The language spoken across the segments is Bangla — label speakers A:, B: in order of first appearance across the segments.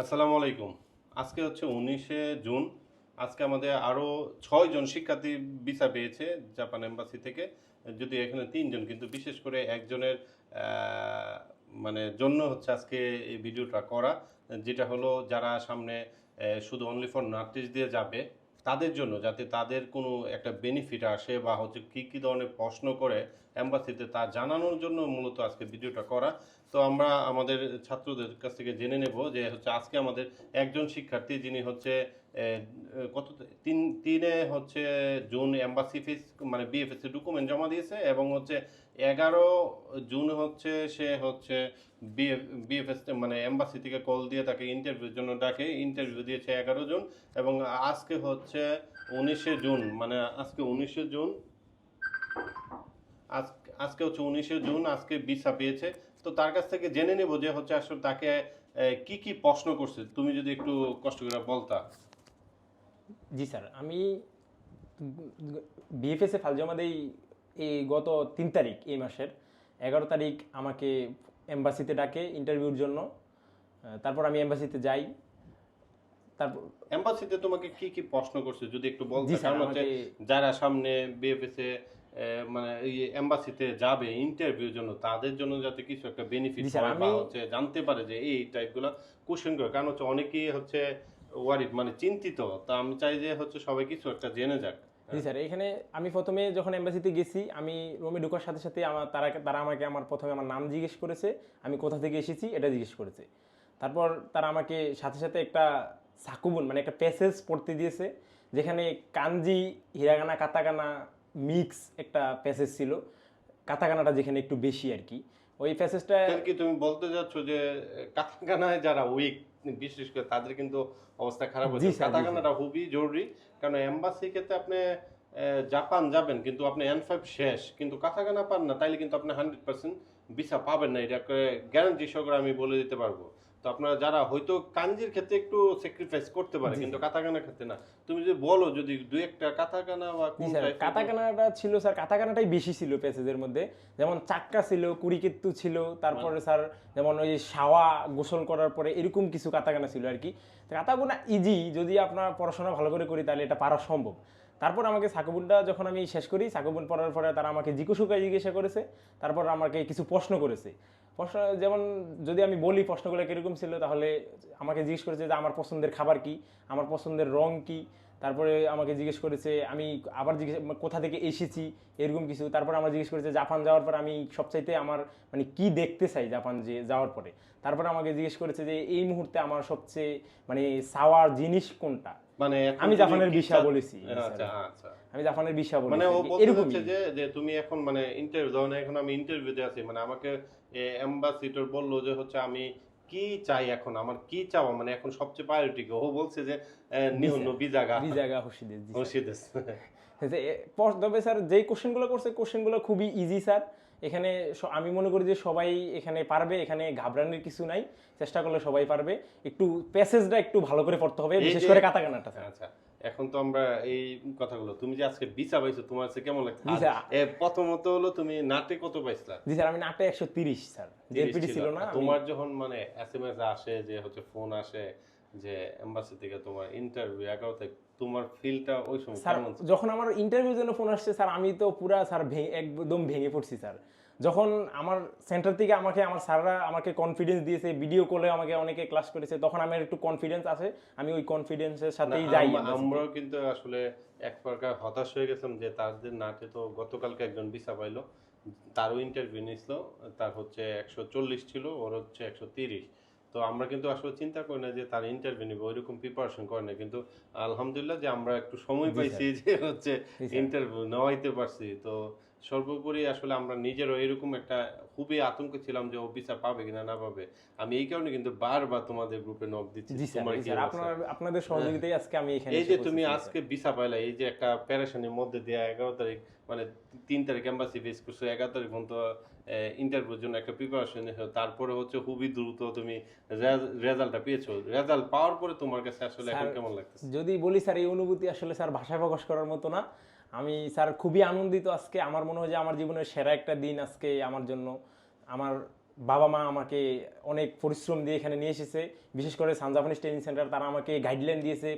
A: আসসালামু আলাইকুম। আজকে হচ্ছে উনিশে জুন। আজকে আমাদের আরও ছয় জন শিক্ষার্থী ভিসা পেয়েছে জাপান এম্বাসি থেকে। যদি এখানে তিনজন, কিন্তু বিশেষ করে একজনের মানে জন্য হচ্ছে আজকে এই ভিডিওটা করা, যেটা হলো যারা সামনে শুধু অনলি ফর নার্টিস দিয়ে যাবে তাদের জন্য যাতে তাদের কোনো একটা বেনিফিট আসে বা হচ্ছে কী কী ধরনের প্রশ্ন করে অ্যাম্বাসিতে তা জানানোর জন্য মূলত আজকে ভিডিওটা করা। তো আমরা আমাদের ছাত্রদের কাছ থেকে জেনে নেব যে হচ্ছে আজকে আমাদের একজন শিক্ষার্থী যিনি হচ্ছে কত তিন, তিনে হচ্ছে জুন এম্বাসি ফিস মানে বিএফএস ডকুমেন্ট জমা দিয়েছে এবং হচ্ছে এগারো জুন হচ্ছে সে হচ্ছে বিএফএস মানে এম্বাসি থেকে কল দিয়ে তাকে ইন্টারভিউর জন্য ডাকে। ইন্টারভিউ দিয়েছে এগারো জন এবং আজকে হচ্ছে উনিশে জুন মানে আজকে উনিশে জুন, আজ- আজকে হচ্ছে উনিশে জুন, আজকে ভিসা পেয়েছে। তো তার কাছ থেকে জেনে নেব যে হচ্ছে আসলে তাকে কি কি প্রশ্ন করছে। তুমি যদি একটু কষ্ট করে বলতা।
B: জি স্যার আমি বিএফএসে ফাইল জমা দেই এই গত তিন তারিখ এই মাসের। এগারো তারিখ আমাকে এম্বাসিতে ডাকে ইন্টারভিউর জন্য। তারপর আমি এম্বাসিতে যাই। তারপর
A: এম্বাসিতে তোমাকে কি কি প্রশ্ন করছে যদি একটু বলতে কারণ হচ্ছে যারা সামনে বিএফএস এ মানে এই এম্বাসিতে যাবে ইন্টারভিউর জন্য তাদের জন্য যাতে কিছু একটা বেনিফিট হয় বা হচ্ছে জানতে পারে যে এই টাইপগুলো কোশ্চেন করে কারণ হচ্ছে অনেকেই হচ্ছে ওয়ারিড মানে চিন্তিত তা আমি চাই যে হচ্ছে সবাই কিছু একটা জেনে যাক।
B: জি স্যার এখানে আমি প্রথমে যখন এম্বাসিতে গেছি আমি রুমে ঢোকার সাথে সাথে আমার তারা তারা আমাকে আমার প্রথমে আমার নাম জিজ্ঞেস করেছে আমি কোথা থেকে এসেছি এটা জিজ্ঞেস করেছে। তারপর তারা আমাকে সাথে সাথে একটা সাকুবুন মানে একটা প্যাসেজ পড়তে দিয়েছে যেখানে কাঞ্জি হিরাগানা কাতাকানা মিক্স একটা প্যাসেজ ছিল। কাতাকানাটা যেখানে একটু বেশি আর কি। ওই প্যাসেজটা
A: কি তুমি বলতে যাচ্ছ যে কাতাকানায় যারা উইক বিশেষ করে তাদের কিন্তু অবস্থা খারাপ হচ্ছে কাতাকানাটা খুবই জরুরি। কারণ এম্বাসি ক্ষেত্রে আপনি জাপান যাবেন কিন্তু আপনি এন ফাইভ শেষ। কিন্তু কাতাকানা পান না তাইলে কিন্তু আপনি হান্ড্রেড পার্সেন্ট ভিসা পাবেন না। এটা গ্যারান্টি সহকারে আমি বলে দিতে পারব। তো আপনারা যারা হয়তো কাঞ্জির ক্ষেত্রে একটু স্যাক্রিফাইস করতে পারে কিন্তু কাতাকানার ক্ষেত্রে না। তুমি যদি বলো যদি দুই একটা কাতাকানা বা কোন
B: কাতাকানাটা ছিল স্যার কাতাকানাটাই বেশি ছিল প্যাসেজের মধ্যে। যেমন চাক্কা ছিল কুড়িকেত্তু ছিল তারপরে স্যার যেমন ওই সাওয়া গোসল করার পরে এরকম কিছু কাতাকানা ছিল আর কি। কাতাকানা ইজি যদি আপনার পড়াশোনা ভালো করে করি তাহলে এটা পারা সম্ভব। তারপর আমাকে সাকুবুনটা যখন আমি শেষ করি সাকুবুন পড়ার পরে তারা আমাকে জিজ্ঞাসুকায় জিজ্ঞাসা করেছে। তারপর আমাকে কিছু প্রশ্ন করেছে। প্রশ্ন, যেমন যদি আমি বলি প্রশ্নগুলো কীরকম ছিল, তাহলে আমাকে জিজ্ঞেস করেছে যে, আমার পছন্দের খাবার কি? আমার পছন্দের রং কি? তারপরে আমাকে জিজ্ঞেস করেছে, আমি আবার জিজ্ঞেস, কোথা থেকে এসেছি? এরকম কিছু। তারপর আমার জিজ্ঞেস করেছে, জাপান যাওয়ার পর আমি সবচাইতে আমার মানে কি দেখতে চাই জাপান যে, যাওয়ার পরে? তারপরে আমাকে জিজ্ঞেস করেছে যে, এই মুহূর্তে আমার সবচেয়ে মানে চাওয়ার জিনিস কোনটা?
A: মানে
B: আমি জাপানের বলেছি
A: আচ্ছা আচ্ছা।
B: আমি জাপানের বিষয় বলেছি
A: মানে ও বলতে যে যে তুমি এখন মানে ইন্টারভিউ দাও না এখন আমি ইন্টারভিউতে আছি মানে আমাকে অ্যাম্বাসিডর বলল যে হচ্ছে আমি কি চাই এখন আমার কি চাওয়া মানে এখন সবচেয়ে প্রায়োরিটি ও বলছে যে নিউন বিজাগা।
B: বিজাগা এ- প- তবে স্যার যেই কোশ্চেনগুলো করছে কোশ্চেনগুলো খুবই ইজি স্যার। এখানে আমি মনে করি যে সবাই এখানে পারবে এখানে ঘাবড়ানোর কিছু নাই। চেষ্টা করলে সবাই পারবে। একটু প্যাসেজটা একটু ভালো করে পড়তে হবে বিশেষ করে কাতাকানাটা
A: আচ্ছা এখন তো আমরা এই কথাগুলো তুমি যে আজকে ভিসা পাইছো তোমার কাছে কেমন লাগছে? এ, প্রথমত হলো তুমি নাটে কত পাইছিলা?
B: জি স্যার আমি নাটে একশো তিরিশ স্যার।
A: 30
B: জেপিটি ছিল। না
A: তোমার যখন মানে এসএমএস আসে যে হচ্ছে ফোন আসে যে এম্বাসি থেকে তোমার ইন্টারভিউ তারিখ তোমার ফিলটা ওই সময়
B: স্যার যখন আমার ইন্টারভিউর জন্য ফোন আসছে স্যার আমি তো পুরা স্যার একদম ভেঙে পড়ছি স্যার। যখন আমার সেন্টার থেকে আমাকে আমার স্যাররা আমাকে কনফিডেন্স দিয়েছে ভিডিও কলে আমাকে অনেকে ক্লাস করেছে তখন আমার একটু কনফিডেন্স আছে আমি ওই কনফিডেন্সের সাথেই যাই।
A: আম- আমরাও কিন্তু আসলে এক প্রকার হতাশ হয়ে গেছিলাম যে তাদের নাটে তো গতকালকে একজন ভিসা পাইলো তারও ইন্টারভিউ নিছিল তার হচ্ছে একশো চল্লিশ ছিল ওর হচ্ছে একশো তিরিশ। তো আমরা কিন্তু আসলে চিন্তা করি না যে তার ইন্টারভিউ নিবে ওইরকম প্রিপারেশন করে না কিন্তু আলহামদুলিল্লাহ যে আমরা একটু সময় পাইছি যে হচ্ছে ইন্টারভিউ নেওয়াইতে পারছি। তো সর্বোপরি আসলে আমরা নিজেরও এরকম একটা খুবই আতঙ্ক ছিলাম যে ভিসা পাবে কিনা না পাবে। আমি এই কারণে কিন্তু বারবার তোমাদের গ্রুপে নক দিচ্ছি।
B: আপনাদের সহযোগিতায় আজকে আমি এখানে
A: এই যে তুমি আজকে ভিসা পাইলা এই যে একটা প্যারেশানির মধ্যে দিয়ে এগারো তারিখ মানে তিন তারিখ এম্বাসি ফেস করছ এগারো তারিখ পর্যন্ত ইন্টারভিউর জন্য একটা প্রিপারেশন তারপরে হচ্ছে খুবই দ্রুত তুমি রেজাল্টটা পেয়েছ। রেজাল্ট পাওয়ার পরে তোমার কাছে আসলে এখন কেমন লাগছে
B: যদি বলি স্যার এই অনুভূতি আসলে স্যার ভাষায় প্রকাশ করার মতো না। আমি স্যার খুবই আনন্দিত আজকে। আমার মনে হয় যে আমার জীবনের সেরা একটা দিন আজকে আমার জন্য। আমার বাবা মা আমাকে অনেক পরিশ্রম দিয়ে এখানে নিয়ে এসেছে। বিশেষ করে সান জাপানিজ ট্রেনিং সেন্টার তারা আমাকে গাইডলাইন দিয়েছে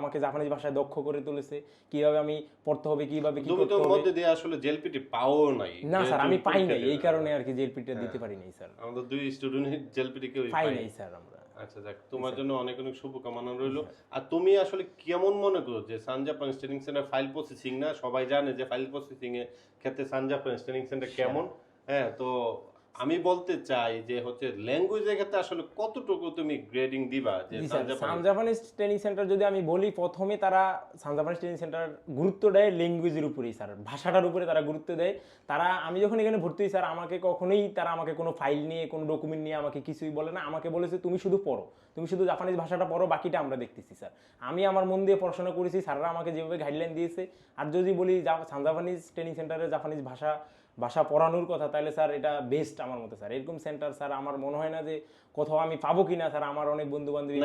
B: আমাকে জাপানিজ ভাষায় দক্ষ করে তুলেছে। কীভাবে আমি পড়তে হবে কীভাবে কি করতে হবে?
A: মধ্যে দিয়ে আসলে জেলপিটি পাও নাই।
B: না স্যার আমি পাই নাই। এই কারণে আর কি জেলপিটা দিতে পারি নাই স্যার।
A: আমাদের দুই স্টুডেন্ট জেলপিটি কেউ
B: পাই। নাই স্যার আমরা।
A: আচ্ছা দেখ তোমার জন্য অনেক অনেক শুভকামনা রইল। আর তুমি আসলে কেমন মনে করো যে Sun Japan training centre file processing না? সবাই জানে যে ফাইল প্রসেসিং এর ক্ষেত্রে সানজা ট্রেনিং সেন্টার কেমন? হ্যাঁ তো আমি বলতে চাই যে হচ্ছে ল্যাঙ্গুয়েজের ক্ষেত্রে আসলে কতটুকু তুমি গ্রেডিং দিবা যে
B: জি
A: সান
B: sir
A: Japan
B: Sun Japanese training centre যদি আমি বলি প্রথমে তারা সান জাপানিজ ট্রেনিং সেন্টার গুরুত্ব দেয় ল্যাঙ্গুয়েজের উপরেই স্যার। ভাষাটার উপরে তারা গুরুত্ব দেয়। তারা আমি যখন এখানে ভর্তি হই স্যার আমাকে কখনোই তারা আমাকে কোনো ফাইল নিয়ে কোনো ডকুমেন্ট নিয়ে আমাকে কিছুই বলে না। আমাকে বলেছে তুমি শুধু পড়ো। তুমি শুধু জাপানিজ ভাষাটা পড়ো বাকিটা আমরা দেখতেছি স্যার। আমি আমার মন দিয়ে পড়াশোনা করেছি স্যাররা আমাকে যেভাবে গাইডলাইন দিয়েছে। আর যদি বলি জাপানিজ ট্রেনিং সেন্টারে জাপানিজ ভাষা ভাষা পড়ানোর কথা তাহলে স্যার এটা বেস্ট আমার মতে স্যার। এরকম সেন্টার স্যার আমার মনে হয় না যে কোথাও আমি পাবো কিনা স্যার আমার অনেক বন্ধু বান্ধবী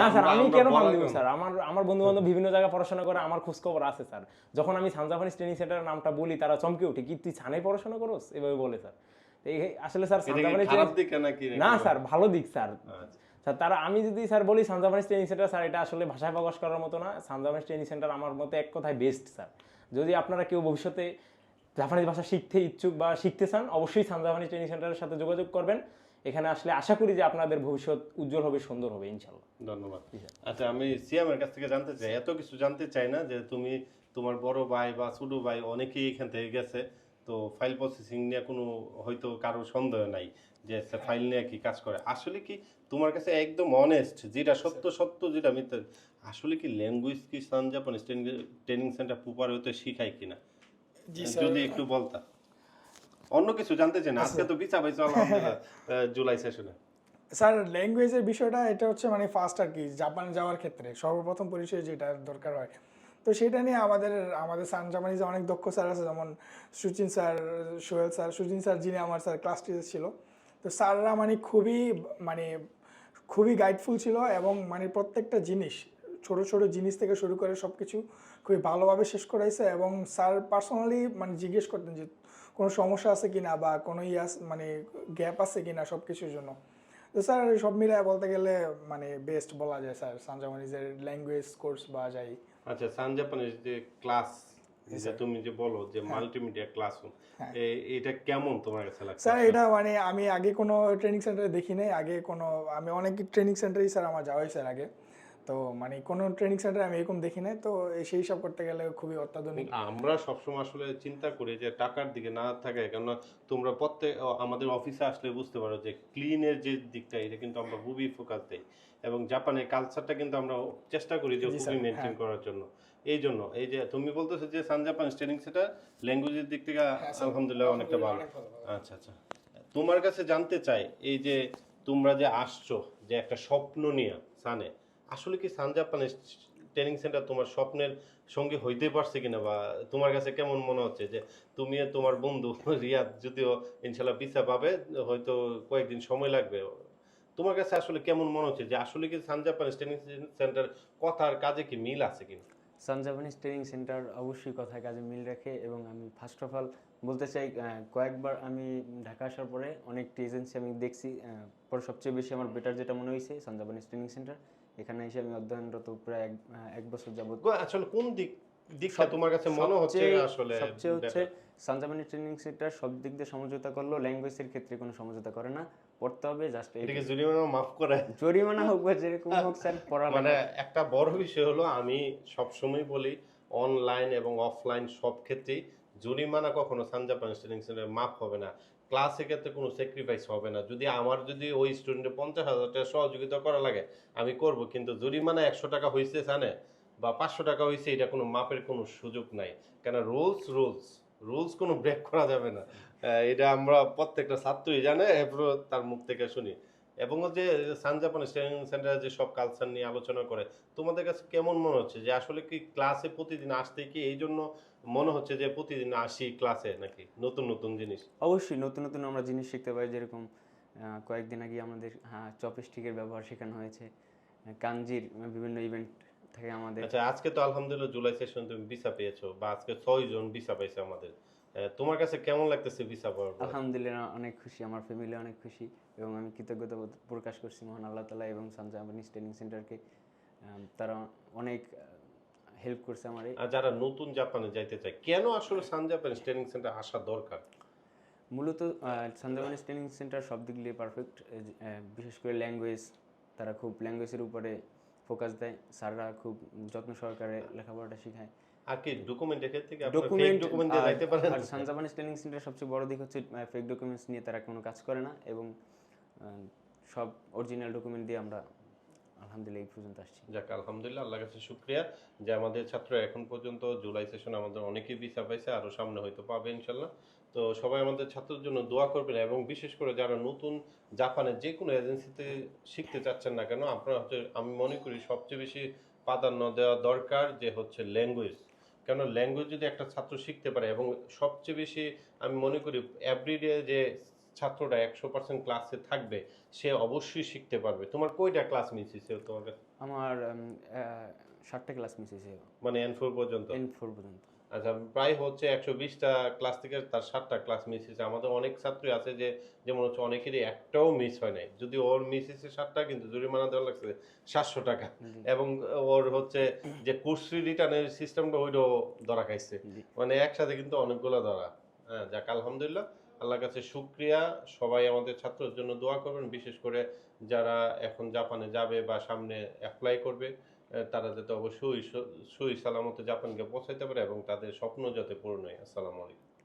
B: না স্যার আমি কেন পাম দিব স্যার? আমার আমার বন্ধু বান্ধব বিভিন্ন জায়গায় পড়াশোনা করে আমার খোঁজ খবর আছে স্যার। যখন আমি সানজাপানিজ ট্রেনিং সেন্টারের নামটা বলি তারা চমকে উঠে কি তুই ছানে পড়াশোনা করোস? এভাবে বলে স্যার। আসলে স্যার না স্যার ভালো দিক স্যার।
A: আচ্ছা।
B: স্যার তারা আমি যদি স্যার বলি সানজাপানিজ ট্রেনিং সেন্টার স্যার এটা আসলে ভাষায় প্রকাশ করার মতো না। সানজাপানিজ ট্রেনিং সেন্টার আমার মতে এক কথায় বেস্ট স্যার। যদি আপনারা কেউ ভবিষ্যতে জাপানিজ ভাষা শিখতে ইচ্ছুক বা শিখতে চান অবশ্যই সানজাপানিজ ট্রেনিং সেন্টারের সাথে যোগাযোগ করবেন। এখানে আসলে আশা করি যে আপনাদের ভবিষ্যৎ উজ্জ্বল হবে সুন্দর হবে ইনশাল্লাহ
A: ধন্যবাদ। আচ্ছা আমি সিয়ামের কাছ থেকে জানতে চাই এত কিছু জানতে চাই না যে তুমি তোমার বড় ভাই বা ছোট ভাই অনেকেই এখান থেকে গেছে তো ফাইল প্রসেসিং নিয়ে কোনো হয়তো কারও সন্দেহ নাই যে ফাইল নিয়ে কি কাজ করে। আসলে কি তোমার কাছে একদম অনেস্ট যেটা সত্য সত্য যেটা মিথ্যা আসলে কি ল্যাঙ্গুয়েজ কি Sun Japanese training centre proper হতে শিখায় কিনা? যদি একটু বলতা। অন্য কিছু জানতে চাই না আজকে তো বিচা পাইছো আলহামদুলিল্লাহ জুলাই সেশনে।
C: স্যার ল্যাঙ্গুয়েজের বিষয়টা এটা হচ্ছে মানে ফার্স্ট আর কি জাপান যাওয়ার ক্ষেত্রে সর্বপ্রথম পরিচয় যেটা দরকার হয়। তো সেটা নিয়ে আমাদের আমাদের সান জাপানিজে অনেক দক্ষ স্যার আছে যেমন Suchin sir Sohel sir Suchin sir যিনি আমার স্যার ক্লাস টিচার ছিল। তো স্যাররা মানে খুবই মানে খুবই গাইডফুল ছিল এবং মানে প্রত্যেকটা জিনিস ছোট ছোট জিনিস থেকে শুরু করে সব কিছু খুবই ভালোভাবে শেষ করাইছে এবং স্যার পার্সোনালি মানে জিজ্ঞেস করতেন যে কোনো সমস্যা আছে কিনা বা কোনো ইয়াস মানে গ্যাপ আছে কিনা সব কিছুর জন্য। তো স্যার সব মিলায় বলতে গেলে মানে বেস্ট বলা যায় স্যার সানজামানিজের ল্যাঙ্গুয়েজ কোর্স বা যাই
A: আচ্ছা সান জাপানিজ যে ক্লাস যে তুমি যে বলো যে
C: হ্যাঁ।
A: মাল্টিমিডিয়া ক্লাসরুম এটা কেমন তোমার কাছে লাগছে?
C: স্যার এটা মানে আমি আগে কোনো ট্রেনিং সেন্টারে দেখি নাই আগে কোনো আমি অনেক ট্রেনিং সেন্টারেই স্যার আমার যাওয়াই স্যার আগে। তো মানে কোনো ট্রেনিং সেন্টারে আমি এরকম দেখি নাই তো এই সেই সব করতে গেলে খুবই অত্যাধুনিক।
A: আমরা সবসময় আসলে চিন্তা করি যে টাকার দিকে না থাকে কেননা তোমরা প্রত্যেক আমাদের অফিসে আসলে বুঝতে পারো যে ক্লিনের যে দিকটা এটা কিন্তু আমরা খুবই ফোকাস দেই। এবং জাপানের কালচারটা কিন্তু আমরা চেষ্টা করি যে খুবই মেনটেন
C: হ্যাঁ।
A: করার জন্য। এই জন্য এই যে তুমি বলতেছো যে সান জাপান ট্রেনিং সেটা ল্যাঙ্গুয়েজের দিক থেকে আলহামদুলিল্লাহ অনেকটা ভালো। আচ্ছা আচ্ছা। তোমার কাছে জানতে চাই এই যে তোমরা যে আসছো যে একটা স্বপ্ন নিয়ে সানে আসলে কি সান জাপানের ট্রেনিং সেন্টার তোমার স্বপ্নের সঙ্গে হইতে পারছে কিনা বা তোমার কাছে কেমন মনে হচ্ছে যে তুমি তোমার বন্ধু রিয়াদ যদিও ইনশাল্লাহ ভিসা পাবে, হয়তো কয়েকদিন সময় লাগবে। তোমার কাছে আসলে কেমন মনে হচ্ছে যে আসলে কি সান জাপানের ট্রেনিং সেন্টার কথার কাজে কি মিল আছে কিনা?
D: সান জাপানিজ ট্রেনিং সেন্টার অবশ্যই কথায় কাজে মিল রাখে এবং আমি ফার্স্ট অফ অল বলতে চাই কয়েকবার আমি ঢাকা আসার পরে অনেকটি এজেন্সি আমি দেখছি পরে সবচেয়ে বেশি আমার বেটার যেটা মনে হয়েছে সান জাপানিজ ট্রেনিং সেন্টার এখানে এসে আমি অধ্যয়নরত প্রায় এক এক বছর যাবত
A: আসলে কোন দিক দিকটা তোমার কাছে মনে হচ্ছে আসলে
D: সবচেয়ে হচ্ছে? ট্রেনিং সেন্টার সব দিক দিয়ে সমঝোতা করলেও ল্যাঙ্গুয়েজের ক্ষেত্রে কোনো সমঝোতা করে না পড়তে হবে জাস্ট
A: এটাকে জরিমানা মাফ করে
D: জরিমানা হোক বা যেরকম হোক স্যার পড়া
A: মানে একটা বড় বিষয় হলো আমি সবসময় বলি অনলাইন এবং অফলাইন সব ক্ষেত্রেই জরিমানা কখনো সানজাপান ট্রেনিং সেন্টারে মাফ হবে না। ক্লাসের ক্ষেত্রে কোনো স্যাক্রিফাইস হবে না। যদি আমার যদি ওই স্টুডেন্টের পঞ্চাশ হাজার টাকা সহযোগিতা করা লাগে, আমি করব। কিন্তু জরিমানা একশো টাকা হয়েছে জানে বা পাঁচশো টাকা হয়েছে এটা কোনো মাপের কোনো সুযোগ নাই। কেন রুলস রুলস রুলস কোনো ব্রেক করা যাবে না। এটা আমরা প্রত্যেকটা ছাত্রই জানে তার মুখ থেকে শুনি। এবং যে সান জাপান ট্রেনিং সেন্টারে যে সব কালচার নিয়ে আলোচনা করে তোমাদের কাছে কেমন মনে হচ্ছে যে আসলে কি ক্লাসে প্রতিদিন আসতে কি এই জন্য মনে হচ্ছে যে প্রতিদিন আসি ক্লাসে নাকি নতুন নতুন জিনিস?
D: অবশ্যই নতুন নতুন আমরা জিনিস শিখতে পারি যেরকম কয়েকদিন আগে আমাদের হ্যাঁ চপস্টিকের ব্যবহার শেখানো হয়েছে কাঞ্জির বিভিন্ন ইভেন্ট থেকে আমাদের।
A: আচ্ছা আজকে তো আলহামদুলিল্লাহ জুলাই সেশন তুমি ভিসা পেয়েছ বা আজকে ছয় জন ভিসা পাইছে আমাদের। তোমার কাছে কেমন লাগতেছে ভিসা পাওয়ার পর?
D: আলহামদুলিল্লাহ অনেক খুশি আমার ফ্যামিলি অনেক খুশি এবং আমি কৃতজ্ঞতা প্রকাশ করছি মহান আল্লাহ তালা এবং সানজামানিজ ট্রেনিং সেন্টারকে তারা অনেক হেল্প করছে আমার।
A: যারা নতুন জাপানে যাইতে চায় কেন আসলে সান জাপানিজ ট্রেনিং সেন্টার আসা দরকার?
D: মূলত সানজামানিজ ট্রেনিং সেন্টার সব দিক দিয়ে পারফেক্ট বিশেষ করে ল্যাঙ্গুয়েজ তারা খুব ল্যাঙ্গুয়েজের উপরে ফোকাস দেয়। স্যাররা খুব যত্ন সহকারে লেখাপড়াটা শেখায়।
A: আর কি ডকুমেন্টের ক্ষেত্রে কি
D: ডকুমেন্ট
A: ডকুমেন্ট দিয়ে যাইতে পারেন?
D: আর সানজাপানিজ ট্রেনিং সেন্টার সবচেয়ে বড় দিক হচ্ছে ফেক ডকুমেন্টস নিয়ে তারা কোনো কাজ করে না এবং সব অরিজিনাল ডকুমেন্ট দিয়ে আমরা আলহামদুলিল্লাহ এই পর্যন্ত আসছি।
A: যাক আলহামদুলিল্লাহ আল্লাহ কাছে শুক্রিয়া। যে আমাদের ছাত্র এখন পর্যন্ত জুলাই সেশন আমাদের অনেকেই ভিসা পাইছে সামনে হয়তো পাবে ইনশাল্লাহ তো সবাই আমাদের ছাত্রদের জন্য দোয়া করবেন এবং বিশেষ করে যারা নতুন জাপানের যে কোনো এজেন্সিতে শিখতে চাচ্ছেন না কেন আপনারা হচ্ছে আমি মনে করি সবচেয়ে বেশি প্রাধান্য দেওয়া দরকার যে হচ্ছে ল্যাঙ্গুয়েজ কেন ল্যাঙ্গুয়েজ যদি একটা ছাত্র শিখতে পারে এবং সবচেয়ে বেশি আমি মনে করি এভরিডে যে ছাত্রটা একশো পার্সেন্ট ক্লাসে থাকবে সে অবশ্যই শিখতে পারবে। তোমার কয়টা ক্লাস মিস হয়েছে তোমার
D: আমার ষাটটা ক্লাস মিস হয়েছে।
A: মানে এন ফোর পর্যন্ত?
D: এন ফোর পর্যন্ত।
A: আচ্ছা প্রায় হচ্ছে একশো বিশটা ক্লাস থেকে তার সাতটা ক্লাস মিস হয়েছে। আমাদের অনেক ছাত্রই আছে যে যেমন হচ্ছে অনেকেরই একটাও মিস হয় নাই। যদি ওর মিস হয়েছে সাতটা কিন্তু জরিমানা দেওয়া লাগছে সাতশো টাকা। এবং ওর হচ্ছে যে কোর্স রিটার্নের সিস্টেমটা ওইটাও ধরা খাইছে। মানে একসাথে কিন্তু অনেকগুলো ধরা। হ্যাঁ যাক আলহামদুলিল্লাহ। আল্লাহর কাছে শুক্রিয়া। সবাই আমাদের ছাত্রদের জন্য দোয়া করবেন। বিশেষ করে যারা এখন জাপানে যাবে বা সামনে অ্যাপ্লাই করবে। তারা যাতে অবশ্যই সই সালামতে জাপানকে পৌঁছাইতে পারে এবং তাদের স্বপ্ন যাতে পূরণ হয়। আসসালামু আলাইকুম।